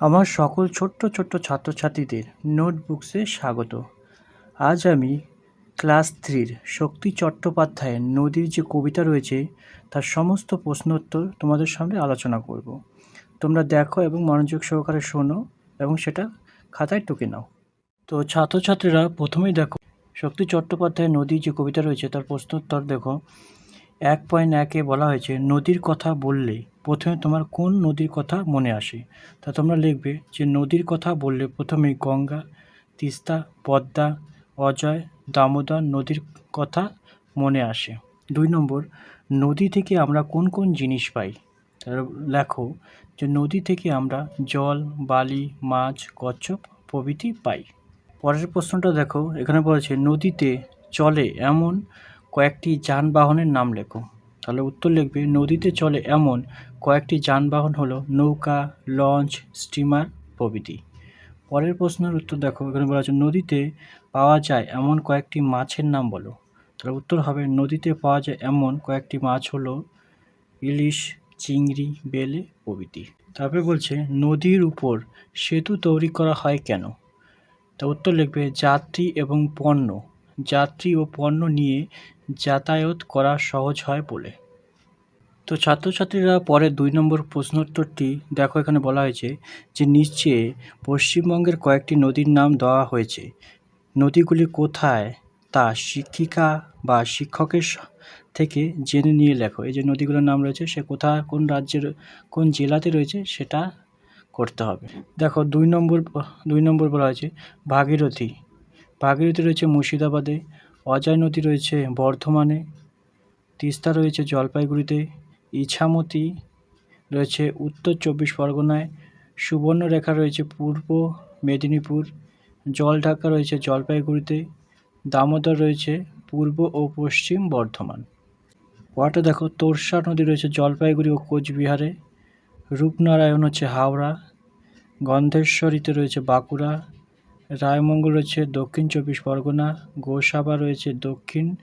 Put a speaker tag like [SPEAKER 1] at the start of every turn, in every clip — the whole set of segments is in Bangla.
[SPEAKER 1] আমার সকল ছোট্ট ছোট্ট ছাত্রছাত্রীদের নোটবুকসে স্বাগত। আজ আমি ক্লাস থ্রির শক্তি চট্টোপাধ্যায়ের নদীর যে কবিতা রয়েছে, তার সমস্ত প্রশ্নোত্তর তোমাদের সামনে আলোচনা করব। তোমরা দেখো এবং মনোযোগ সহকারে শোনো এবং সেটা খাতায় টুকে নাও। তো ছাত্রছাত্রীরা প্রথমেই দেখো, শক্তি চট্টোপাধ্যায়ের নদীর যে কবিতা রয়েছে, তার প্রশ্নোত্তর দেখো। এক পয়েন্ট একে বলা হয়েছে, নদীর কথা বললে প্রথমে তোমার কোন নদীর কথা মনে আসে? তা তোমরা লিখবে যে নদীর কথা বললে প্রথমেই গঙ্গা, তিস্তা, পদ্মা, অজয়, দামোদর নদীর কথা মনে আসে। দুই নম্বর, নদী থেকে আমরা কোন কোন জিনিস পাই? তার লেখো যে নদী থেকে আমরা জল, বালি, মাছ, কচ্ছপ প্রভৃতি পাই। পরের প্রশ্নটা দেখো, এখানে বলেছে, নদীতে চলে এমন কয়েকটি যানবাহনের নাম লেখো। তাহলে উত্তর লিখবে, নদীতে চলে এমন কয়েকটি যানবাহন হলো নৌকা, লঞ্চ, স্টিমার প্রভৃতি। পরের প্রশ্নের উত্তর দেখো, এখানে বলা আছে নদীতে পাওয়া যায় এমন কয়েকটি মাছের নাম বলো। তাহলে উত্তর হবে নদীতে পাওয়া যায় এমন কয়েকটি মাছ হলো ইলিশ, চিংড়ি, বেলে প্রভৃতি। তারপরে বলছে নদীর উপর সেতু তৈরি করা হয় কেন? তা উত্তর লিখবে যাত্রী এবং পণ্য। যাত্রী ও পণ্য নিয়ে যাতায়াত করা সহজ হয় বলে। তো ছাত্রছাত্রীরা পরের দুই নম্বর প্রশ্নোত্তরটি দেখো এখানে বলা হয়েছে যে নিচে পশ্চিমবঙ্গের কয়েকটি নদীর নাম দেওয়া হয়েছে। নদীগুলি কোথায়? তা শিক্ষিকা বা শিক্ষকের থেকে জেনে নিয়ে লেখো। এই যে নদীগুলোর নাম রয়েছে, সে কোথায়, কোন রাজ্যের, কোন জেলাতে রয়েছে, সেটা করতে হবে। দেখো, দুই নম্বর দুই নম্বর বলা হয়েছে ভাগীরথী। ভাগীরথী রয়েছে মুর্শিদাবাদে, অজয় নদী রয়েছে বর্ধমানে, তিস্তা রয়েছে জলপাইগুড়িতে ইছামতি রয়েছে উত্তর চব্বিশ পরগনায়, সুবর্ণরেখা রয়েছে পূর্ব মেদিনীপুর, জলঢাকা রয়েছে জলপাইগুড়িতে, দামোদর রয়েছে পূর্ব ও পশ্চিম বর্ধমান। ওয়াটা দেখো, তোরসা নদী রয়েছে জলপাইগুড়ি ও কোচবিহারে, রূপনারায়ণ হচ্ছে হাওড়া, গন্ধেশ্বরীতে রয়েছে বাঁকুড়া, রায়মঙ্গল রয়েছে দক্ষিণ চব্বিশ পরগনা, গোসাবা রয়েছে দক্ষিণ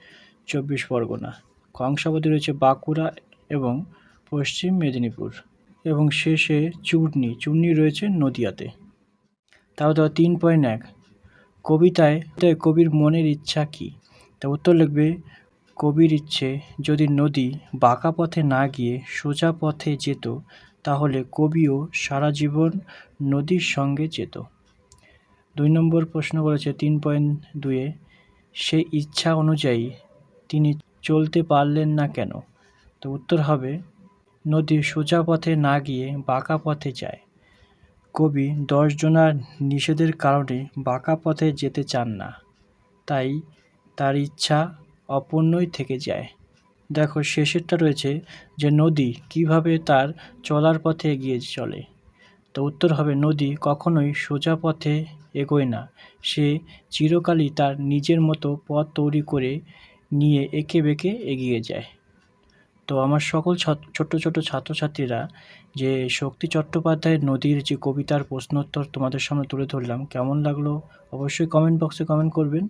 [SPEAKER 1] চব্বিশ পরগনা। কংসাবতী রয়েছে বাঁকুড়া এবং পশ্চিম মেদিনীপুর এবং শেষে চূর্ণি। চূর্ণি রয়েছে নদিয়াতে। তাও তাও তিন পয়েন্ট এক। কবিতায় কবির মনের ইচ্ছা কী? তা উত্তর লিখবে, কবির ইচ্ছে যদি নদী বাঁকা পথে না গিয়ে সোজা পথে যেত, তাহলে কবিও সারা জীবন নদীর সঙ্গে যেত। দুই নম্বর প্রশ্ন করেছে তিন পয়েন্ট দুয়ে সেই ইচ্ছা অনুযায়ী তিনি চলতে পারলেন না কেন? তো উত্তর হবে, নদী সোজা পথে না গিয়ে বাঁকা পথে যায়। কবি দশজনার নিষেধের কারণে বাঁকা পথে যেতে চান না। তাই তার ইচ্ছা অপূর্ণই থেকে যায়। দেখো, শেষেরটা রয়েছে যে নদী কীভাবে তার চলার পথে এগিয়ে চলে। তো উত্তর হবে, নদী কখনোই সোজা পথে এগোয় না। সে চিরকালই তার নিজের মতো পথ তৈরি করে নিয়ে এঁকে বেঁকে এগিয়ে যায়। তো আমার সকল ছোট ছোট্ট ছোট্ট ছাত্রছাত্রীরা যে শক্তি চট্টোপাধ্যায়ের নদীর যে কবিতার প্রশ্নোত্তর তোমাদের সামনে তুলে ধরলাম, কেমন লাগল অবশ্যই কমেন্ট বক্সে কমেন্ট করবেন।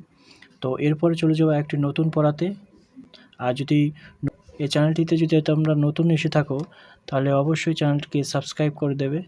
[SPEAKER 1] তো এরপরে চলে যাব একটি নতুন পড়াতে। আর যদি এই চ্যানেলটিতে যদি তোমরা নতুন এসে থাকো, তাহলে অবশ্যই চ্যানেলটিকে সাবস্ক্রাইব করে দেবে।